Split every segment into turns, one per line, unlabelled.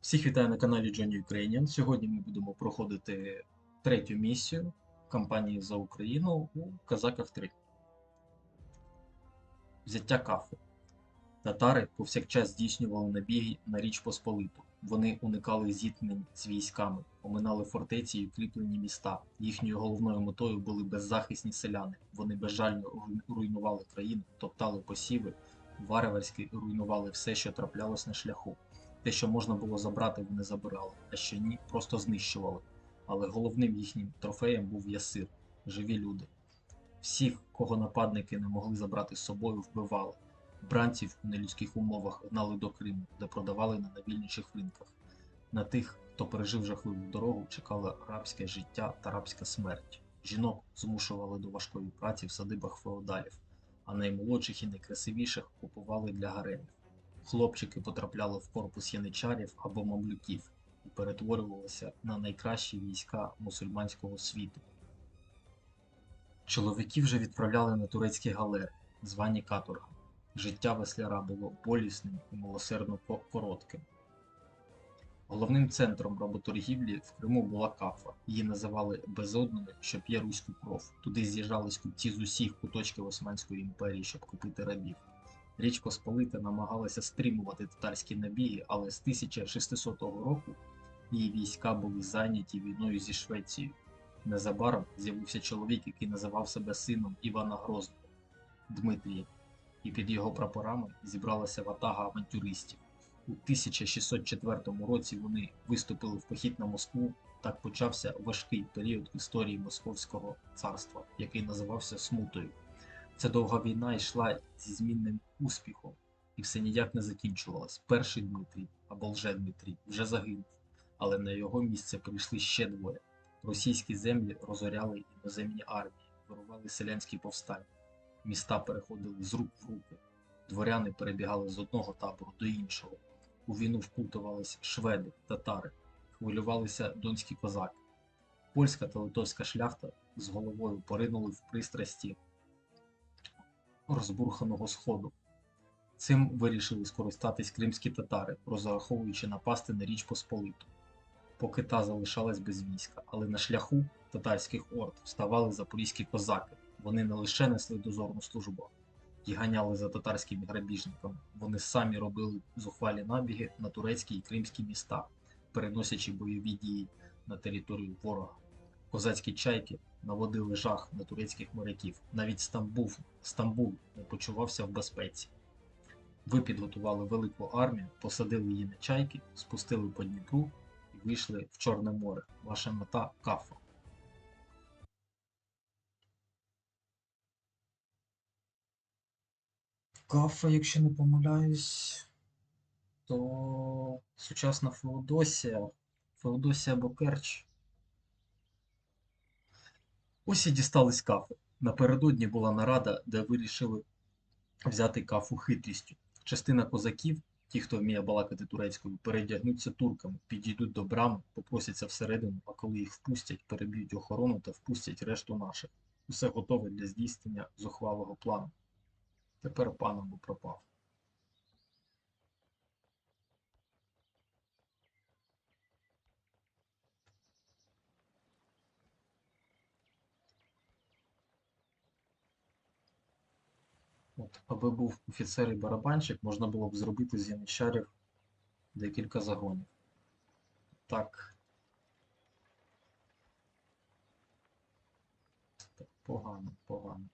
Всіх вітаю на каналі Johnny Ukrainian. Сьогодні ми будемо проходити третю місію кампанії за Україну у Казаках 3. Взяття кафи. Татари повсякчас здійснювали набіги на Річ Посполиту. Вони уникали зіткнень з військами, оминали фортеці і укріплені міста. Їхньою головною метою були беззахисні селяни. Вони безжально руйнували країну, топтали посіви, варварськи руйнували все, що траплялось на шляху. Те, що можна було забрати, вони забирали, а що ні, просто знищували. Але головним їхнім трофеєм був ясир живі люди. Всіх, кого нападники не могли забрати з собою, вбивали. Бранців у нелюдських умовах гнали до Криму, де продавали на найвільніших ринках. На тих, хто пережив жахливу дорогу, чекало рабське життя та рабська смерть. Жінок змушували до важкої праці в садибах феодалів, а наймолодших і найкрасивіших купували для гаремів. Хлопчики потрапляли в корпус яничарів або мамлюків і перетворювалися на найкращі війська мусульманського світу. Чоловіків вже відправляли на турецькі галери, звані каторгами. Життя весляра було болісним і милосердно коротким. Головним центром работоргівлі в Криму була кафа. Її називали безодною, що п'є руську кров. Туди з'їжджались купці з усіх куточків Османської імперії, щоб купити рабів. Річ Посполита намагалася стримувати татарські набіги, але з 1600 року її війська були зайняті війною зі Швецією. Незабаром з'явився чоловік, який називав себе сином Івана Грозного Дмитрія, і під його прапорами зібралася ватага авантюристів. У 1604 році вони виступили в похід на Москву. Так почався важкий період історії Московського царства, який називався Смутою. Ця довга війна йшла зі змінним успіхом, і все ніяк не закінчувалось. Перший Дмитрій або Лже-Дмитрій вже загинув, але на його місце прийшли ще двоє. Російські землі розоряли іноземні армії, вирували селянські повстання. Міста переходили з рук в руки. Дворяни перебігали з одного табору до іншого. У війну вплутувались шведи, татари, хвилювалися донські козаки. Польська та литовська шляхта з головою поринули в пристрасті розбурханого сходу. Цим вирішили скористатись кримські татари, розраховуючи напасти на Річ Посполиту, поки та залишалась без війська. Але на шляху татарських орд вставали запорізькі козаки. Вони не лише несли дозорну службу і ганяли за татарськими грабіжниками. Вони самі робили зухвалі набіги на турецькі і кримські міста, переносячи бойові дії на територію ворога. Козацькі чайки наводили жах на турецьких моряків. Навіть Стамбул, Стамбул не почувався в безпеці. Ви підготували велику армію, посадили її на чайки, спустили по Дніпру і вийшли в Чорне море. Ваша мета кафа. Кафа, якщо не помиляюсь, то сучасна Феодосія, Феодосія або Керч. Ось і дістались кафи. Напередодні була нарада, де вирішили взяти кафу хитрістю. Частина козаків, ті, хто вміє балакати турецькою, передягнуться турками, підійдуть до брами, попросяться всередину, а коли їх впустять, переб'ють охорону та впустять решту наших. Усе готове для здійснення зухвалого плану. Тепер паном би пропав. Аби був офіцер і барабанщик, можна було б зробити з яничарів декілька загонів. Так. Так, погано, погано.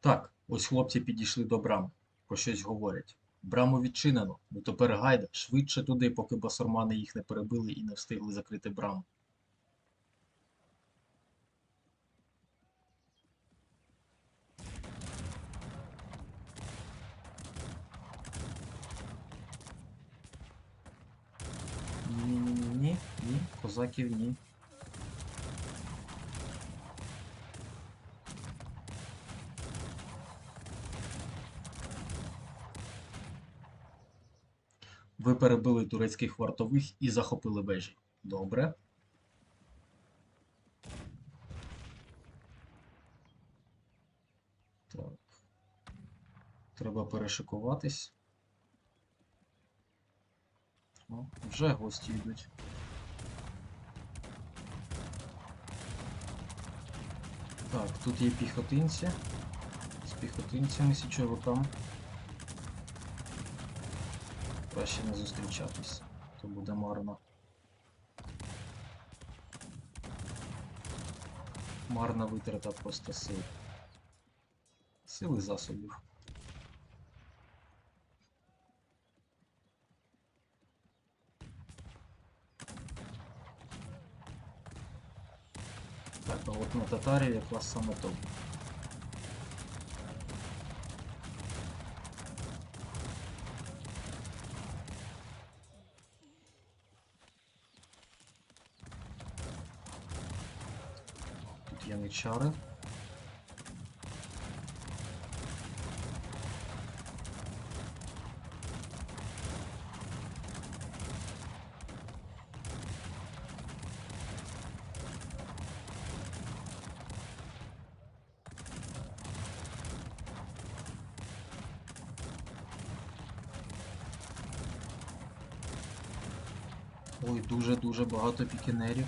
Так, ось хлопці підійшли до брами, про щось говорять. Браму відчинено, ну тепер гайда, швидше туди, поки басурмани їх не перебили і не встигли закрити браму. Ні, ні, ні, козаків ні. Ви перебили турецьких вартових і захопили вежі. Добре. Так. Треба перешикуватись. О, вже гості йдуть. Так, тут є піхотинці. З піхотинцями січовикам. Краще не зустрічатись, то буде марно. Марна витрата просто сил. Сили засобів. Так, а от на татарів якраз саме то. Тут яничари. Ой, багато пікінерів.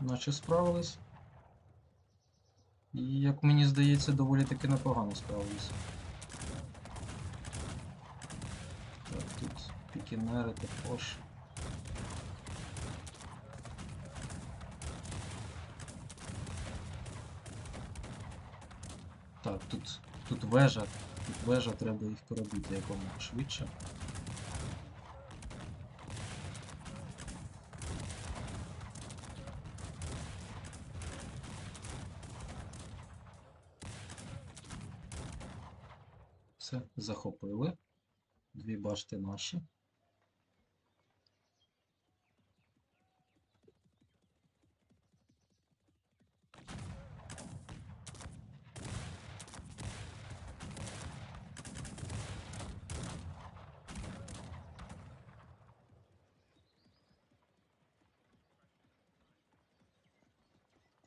Наче справились. Мені здається, доволі таки непогано справились. Так, тут пікінери також. Так, тут, тут вежа. Тут вежа, треба їх перебити якомога швидше. Все, захопили. Дві башти наші.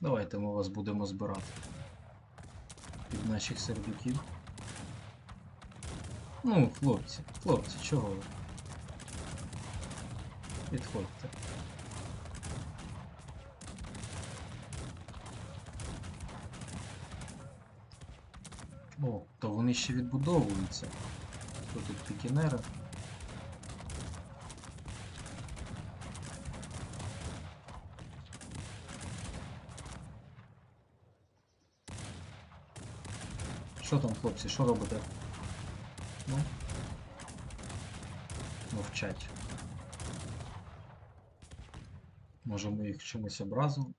Давайте ми вас будемо збирати під наших сердюків. Ну, хлопці, хлопці, чого ви? Підходьте. О, то вони ще відбудовуються. Хто тут пікінери? Що там, хлопці, що робите? Ну. Мовчать. Може ми їх чимось образили?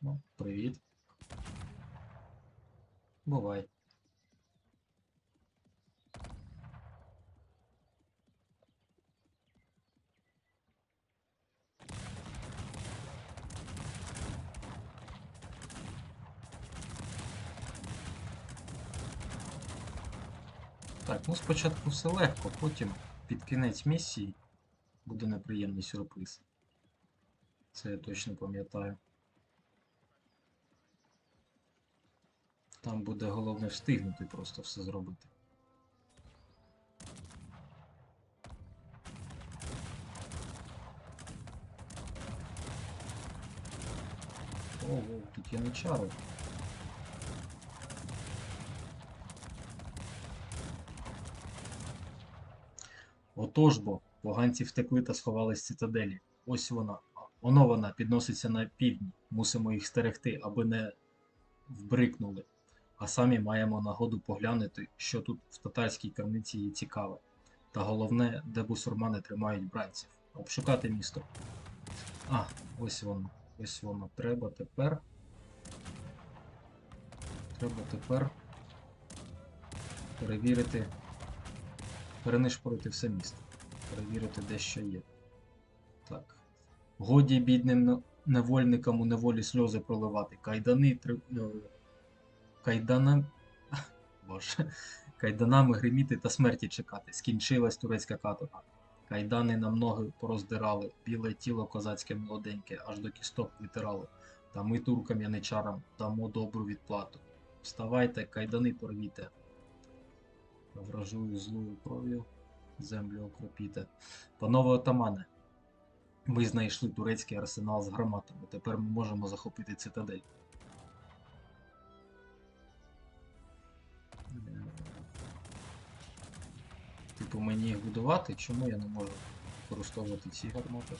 Ну, привіт. Бувай. Так, ну спочатку все легко, потім під кінець місії буде неприємний сюрприз. Це я точно пам'ятаю. Там буде головне встигнути просто все зробити. Ого, тут є нечари. Отож бо, поганці втекли та сховались в цитаделі. Ось вона. Оно вона підноситься на півдні. Мусимо їх стерегти, аби не вбрикнули. А самі маємо нагоду поглянути, що тут в татарській крамниці є цікаве. Та головне, де бусурмани тримають бранців. Обшукати місто. А, ось воно. Ось воно. Треба тепер. Треба тепер перевірити, перенишпорити все місто. перевірити, де що є. Так. Годі бідним невольникам у неволі сльози проливати. Кайдани три... е, Кайдана... Боже. Кайданами гриміти та смерті чекати. Скінчилась турецька каторга. Кайдани нам ноги пороздирали, біле тіло козацьке молоденьке, аж до кісток витирали. Та ми туркам яничарам дамо добру відплату. Вставайте, кайдани порвіте. Вражую злою кров'ю, землю окропіте. Панове отамане, ми знайшли турецький арсенал з гарматами. Тепер ми можемо захопити цитадель. Е, Типу мені їх будувати? Чому я не можу використовувати ці гармати?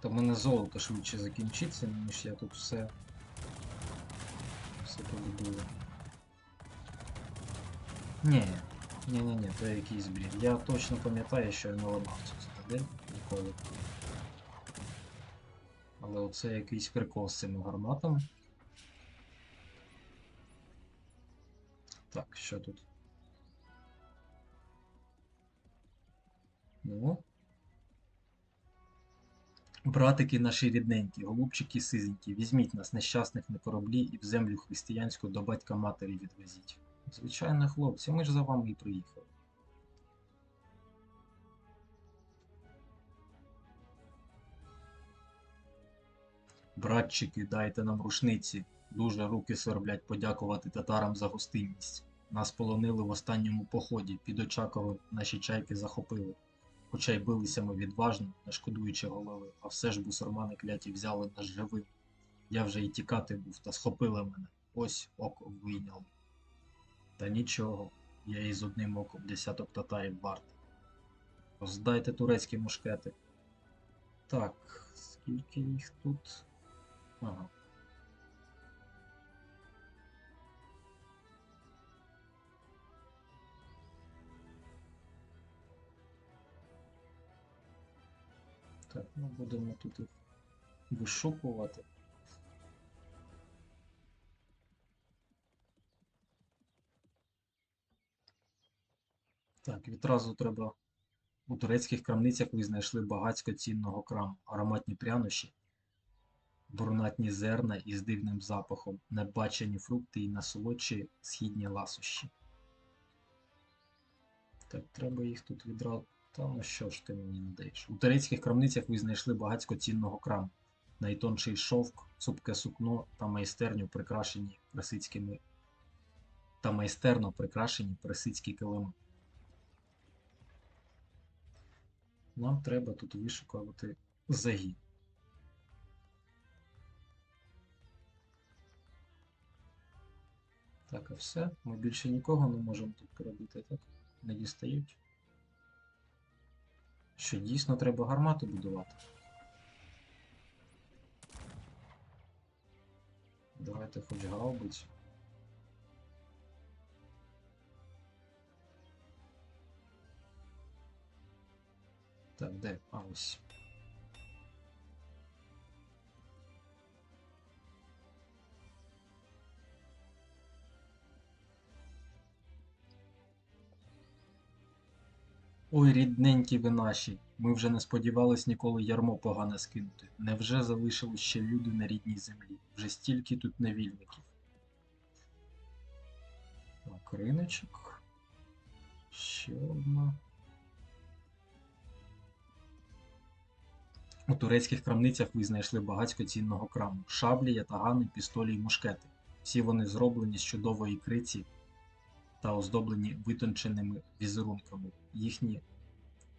Та в мене золото швидше закінчиться, ніж я тут все. Все побудую. Ні, ні, ні, ні, це якийсь бред. Я точно пам'ятаю, що я не ламав цю цитадель ніколи. Але оце якийсь прикол з цими гарматами. Так, що тут? Ну. Братики наші рідненькі, голубчики сизенькі, візьміть нас, нещасних на кораблі, і в землю християнську до батька матері відвезіть. Звичайно, хлопці, ми ж за вами і приїхали. Братчики, дайте нам рушниці. Дуже руки сверблять подякувати татарам за гостинність. Нас полонили в останньому поході, під Очаковим наші чайки захопили. Хоча й билися ми відважно, не шкодуючи голови, а все ж бусурмани кляті взяли нас живим. Я вже й тікати був, та схопили мене. Ось око вийняли. Та нічого, я із одним оком десяток татарів вартий. Роздайте турецькі мушкети. Так, скільки їх тут? Ага. Так, ну будемо тут їх вишукувати. Так, відразу треба. У турецьких крамницях ви знайшли багацько цінного краму, ароматні прянощі, брунатні зерна із дивним запахом, небачені фрукти і насолодші східні ласощі. Так, треба їх тут відразу. Та ну що ж ти мені не даєш? У турецьких крамницях ви знайшли багацько цінного краму, найтонший шовк, цупке сукно та майстерню прикрашені персидськими та майстерно прикрашені персидські килими. Нам треба тут вишукувати загін. Так, а все. Ми більше нікого не можемо тут поробити, так? Не дістають. Що дійсно треба гармату будувати? Давайте хоч гаубицю. Так, де? А. Ой, рідненькі ви наші, ми вже не сподівались ніколи ярмо погане скинути. Невже залишились ще люди на рідній землі? Вже стільки тут невільників. Так, риночок. Ще одна. У турецьких крамницях ви знайшли багатько цінного краму. Шаблі, ятагани, пістолі й мушкети. Всі вони зроблені з чудової криці та оздоблені витонченими візерунками. Їхні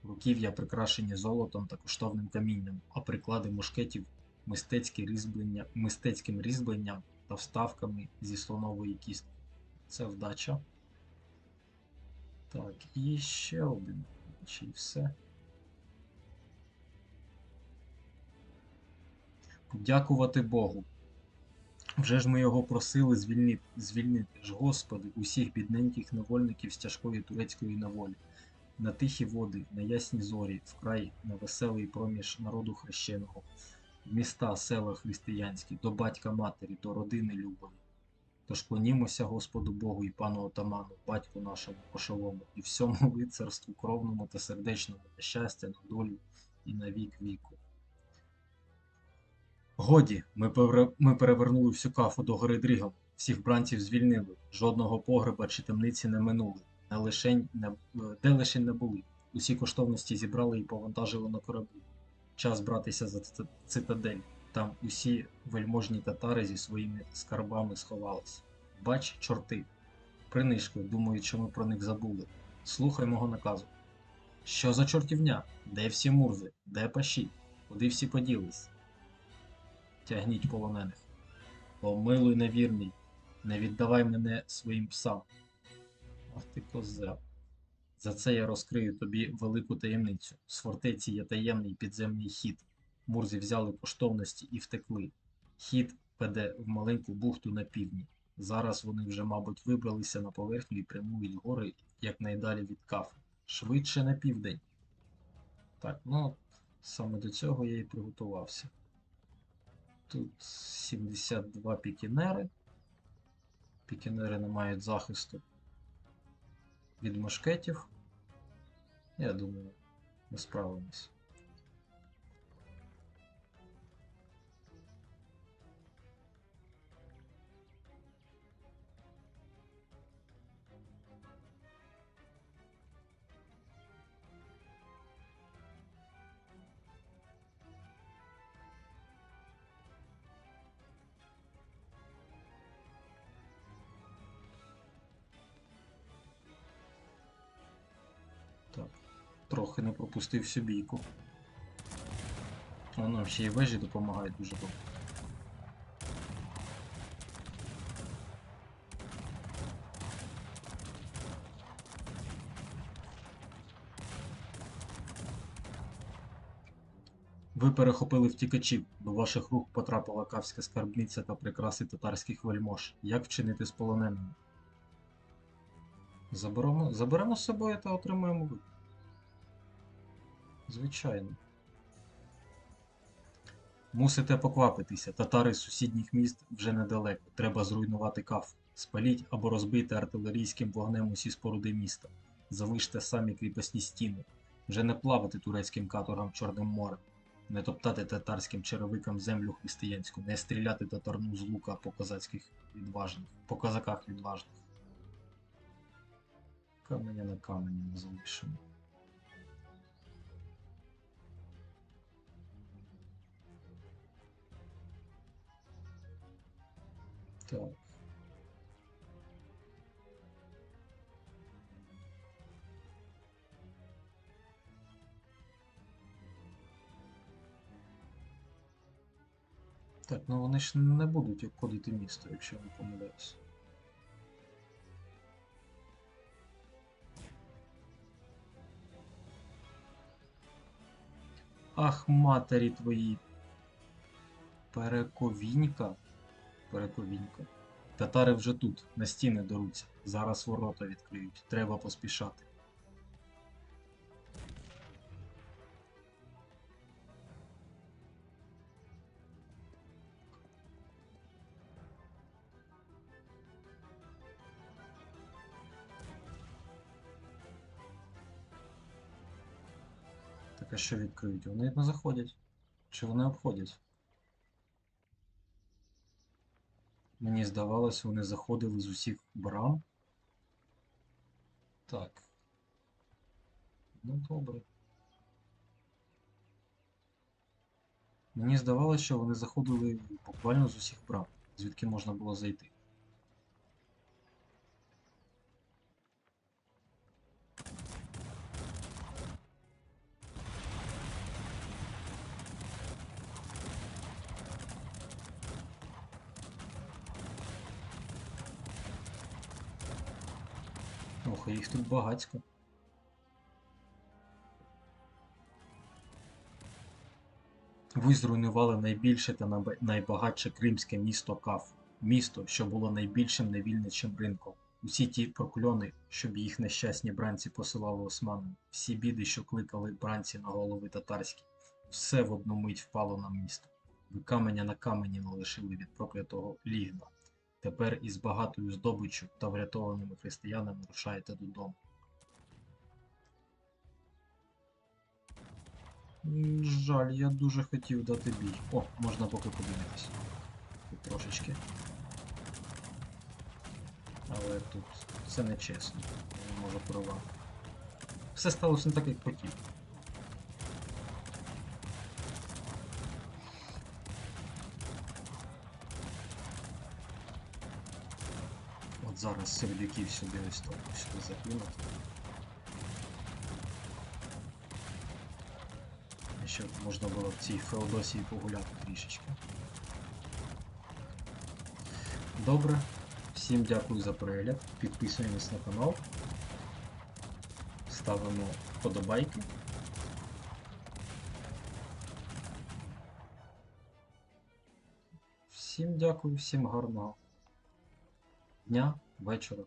руків'я прикрашені золотом та коштовним камінням, а приклади мушкетів мистецькі різьблення, мистецьким різьбленням та вставками зі слонової кістки. Це вдача. Так, і ще один. Чи все? Дякувати Богу. Вже ж ми його просили звільнити, звільнити ж, Господи, усіх бідненьких невольників з тяжкої турецької неволі, на тихі води, на ясні зорі, вкрай на веселий проміж народу хрещеного, в міста, села християнські, до батька матері, до родини любові. Тож клонімося Господу Богу і пану отаману, батьку нашому кошовому, і всьому лицарству кровному та сердечному на щастя, на долю і на вік віку. Годі, ми, ми перевернули всю кафу до гори Дригом, всіх бранців звільнили, жодного погреба чи темниці не минули, не лишень не, е, де лишень не були. Усі коштовності зібрали і повантажили на кораблі. Час братися за ци- цитадель. Там усі вельможні татари зі своїми скарбами сховались. Бач, чорти, принишкли, думають, що ми про них забули. Слухай мого наказу. Що за чортівня? Де всі мурзи? Де паші? Куди всі поділись? Тягніть полонених. Помилуй невірний, не віддавай мене своїм псам. Ах ти козел. За це я розкрию тобі велику таємницю. З фортеці є таємний підземний хід. Мурзи взяли коштовності і втекли. Хід веде в маленьку бухту на півдні. Зараз вони вже, мабуть, вибралися на поверхню і прямують гори якнайдалі від кафи. Швидше на південь. Так, ну саме до цього я і приготувався. Тут 72 пікінери. Пікінери не мають захисту від мушкетів. Я думаю, ми справимось. Трохи не пропустив всю бійку. Воно ще й вежі допомагають дуже добре. Ви перехопили втікачів. До ваших рук потрапила кавська скарбниця та прикраси татарських вельмож. Як вчинити з полоненими? Заберемо, заберемо з собою та отримаємо ви. Звичайно. Мусите поквапитися. Татари з сусідніх міст вже недалеко. Треба зруйнувати каф. Спаліть або розбийте артилерійським вогнем усі споруди міста. Залиште самі кріпосні стіни. Вже не плавати турецьким каторгам Чорним морем. Не топтати татарським черевикам землю християнську, не стріляти татарну з лука по козацьких відважних, по козаках відважних. Каменя на камені не залишимо. Так. Так, ну вони ж не будуть обходити місто, якщо я не помиляюсь. Ах, матері твої. Перековінька. Перековінька. Татари вже тут, на стіни деруться. Зараз ворота відкриють. Треба поспішати. Так а що відкриють? Вони не заходять. Чи вони обходять? Мені здавалось, вони заходили з усіх брам. Так. Ну, добре. Мені здавалося, що вони заходили буквально з усіх брам, звідки можна було зайти. Багацько. Ви зруйнували найбільше та найбагатше кримське місто Каф. Місто, що було найбільшим невільничим ринком. Усі ті прокльони, щоб їх нещасні бранці посилали османам, всі біди, що кликали бранці на голови татарські, все в одну мить впало на місто. Ви каменя на камені не від проклятого лігна. Тепер із багатою здобиччю та врятованими християнами рушаєте додому. Жаль, я дуже хотів дати бій. О, можна поки подивитись. Тут трошечки. Але тут це не чесно. Я не можу прорвати. Все сталося не так, як хотів. От зараз сердюків сюди ось так сюди закинути. Щоб можна було в цій Феодосії погуляти трішечки. Добре. Всім дякую за перегляд. Підписуємось на канал. Ставимо вподобайки. Всім дякую, всім гарного дня, вечора.